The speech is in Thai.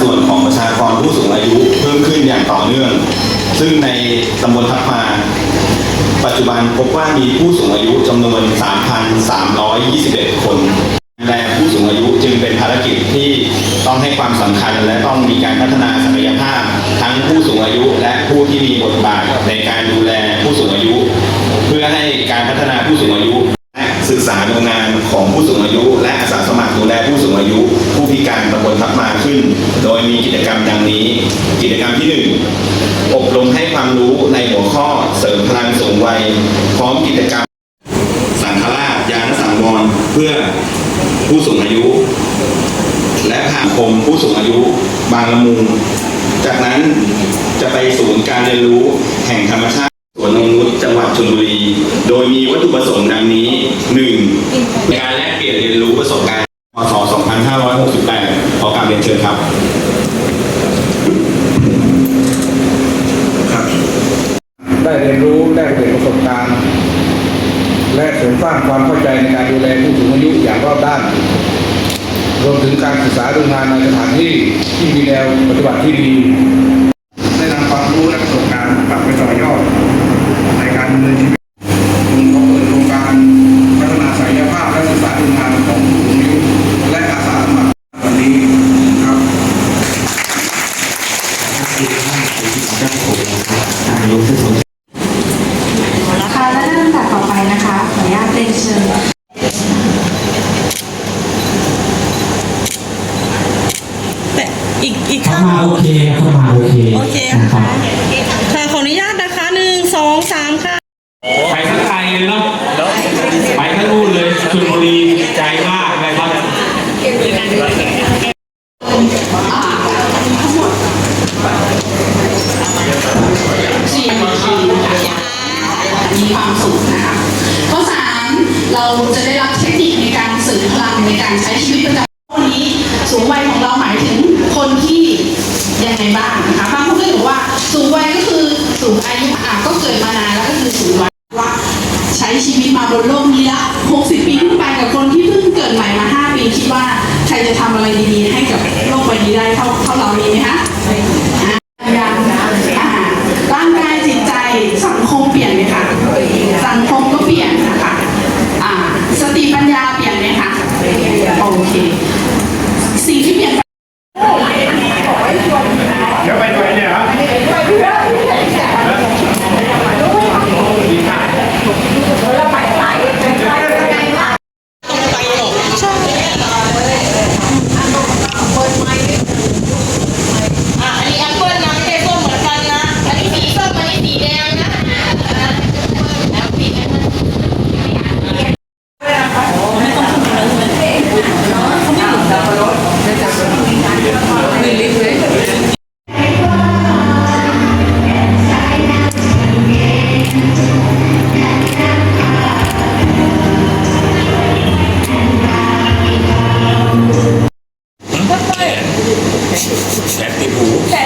ส่วนของประชากรผู้สูงอายุเพิ่มขึ้นอย่างต่อเนื่อง ซึ่งในตำบลทับมา ปัจจุบันพบว่ามีผู้สูงอายุจำนวน 3,321 คนดูแลผู้สูงอายุจึงเป็นภารกิจที่ต้องให้ความสำคัญและต้องมีการพัฒนาศักยภาพ ทั้งผู้สูงอายุและผู้ที่มีบทบาทในการดูแลผู้สูงอายุ เพื่อให้การพัฒนาผู้สูงอายุและศึกษาดูงานของผู้สูงอายุ แลผู้สูงอายุ ผู้พิการตำบลทับมาขึ้น โดยมีกิจกรรมดังนี้ กิจกรรมที่หนึ่งอบรมให้ความรู้ในหัวข้อเสริมพลังสูงวัย พร้อมกิจกรรม สังฆราชยานสังวรเพื่อผู้สูงอายุ และผ่านคมผู้สูงอายุบางละมุง จากนั้นจะไปศูนย์การเรียนรู้แห่งธรรมชาติสวนนงนุษจังหวัดชลบุรี โดยมีวัตถุประสงค์ดังนี้ 1. การแลกเปลี่ยนเรียนรู้ประสบการณ์ พศ2568 ขอการเรียนเชิญครับ ได้เรียนรู้แลกเปลี่ยนประสบการณ์ และเสริมสร้างความเข้าใจในการดูแลผู้สูงอายุอย่างรอบด้าน รวมถึงการศึกษาดูงานในสถานที่ที่มีแนวปฏิบัติที่ดี ได้นำความรู้และประสบการณ์กลับไปต่อยอด ในการดำเนินชีวิตกลุ่มของเปิดโครงการพัฒนาศักยภาพและศึกษาดูงานของผู้สูงอายุและอาสาสมัครวันนี้ครับ ค่ะและเรื่องจากต่อไปนะคะขออนุญาตเรียนเชิญแต่อีกอีกเข้าข้างมาโอเคเข้ามาโอเคโอเคนะคค่ะรับค่ะขออนุญาตนะคะหนึ่งสองสามค่ะ ไปทั้งไทยเลยเนาะไปทั้งนู่นเลยชลบุรีใจมาก ความสุขนะคะข้อสามเราจะได้รับเทคนิคในการเสริมพลังในการใช้ชีวิตประจำวันนี้ สูงวัยของเราหมายถึงคนที่ยังไงบ้างนะคะบางคนก็บอกว่าสูงวัยก็คือสูงอายุอะก็เกิดมานานแล้วก็คือสูงวัยว่าใช้ชีวิตมาบนโลกนี้ละ60 ปีขึ้นไปกับคนที่เพิ่งเกิดใหม่มา 5 ปีคิดว่าใครจะทำอะไรดีๆ ให้กับโลกใบนี้ได้เท่าเท่าเรานี้ไหมคะ เคสีที่เปลี่ยน That people